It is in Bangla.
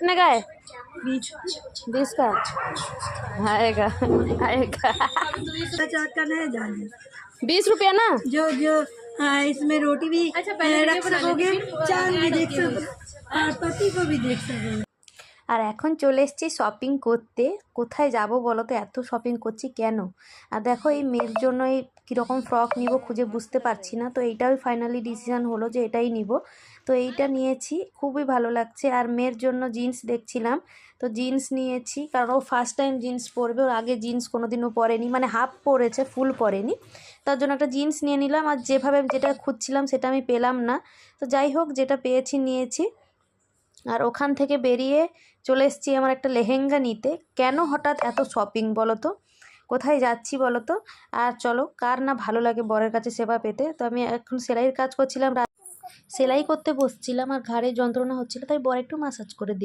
कितने का है? बीस का। आएगा आएगा। चाट का नहीं जाने बीस रुपया ना? जो जो हाँ इसमें रोटी भी अच्छा, रख सकोगे? चाँद भी देख सकोगे और पति को भी देख सकोगे। আর এখন চলে এসেছি শপিং করতে। কোথায় যাব বলো তো? এত শপিং করছি কেন? আর দেখো এই মেয়ের জন্য এই কীরকম ফ্রক নিব খুঁজে বুঝতে পারছি না। তো এইটাই ফাইনালি ডিসিশান হলো যে এটাই নিব। তো এইটা নিয়েছি, খুবই ভালো লাগছে। আর মেয়ের জন্য জিন্স দেখছিলাম। তো জিন্স নিয়েছি, কারণ ও ফার্স্ট টাইম জিন্স পরবে। ওর আগে জিন্স কোনোদিনও পরেনি। মানে হাফ পরেছে ফুল পরেনি। তার জন্য একটা জিন্স নিয়ে নিলাম। আর যেভাবে যেটা খুঁজছিলাম সেটা আমি পেলাম না। তো যাই হোক, যেটা পেয়েছি নিয়েছি। আর ওখান থেকে বেরিয়ে চলে এসেছি আমার একটা লেহেঙ্গা নিতে। কেন হঠাৎ এত শপিং বলো তো কোথায় যাচ্ছি বলো তো আর চলো, কার না ভালো লাগে বরের কাছে সেবা পেতে? তো আমি এখন সেলাইয়ের কাজ করছিলাম সেলাই করতে বসছিলাম আর ঘাড়ে যন্ত্রণা হচ্ছিল, তাই বর একটু মাসাজ করে দিল।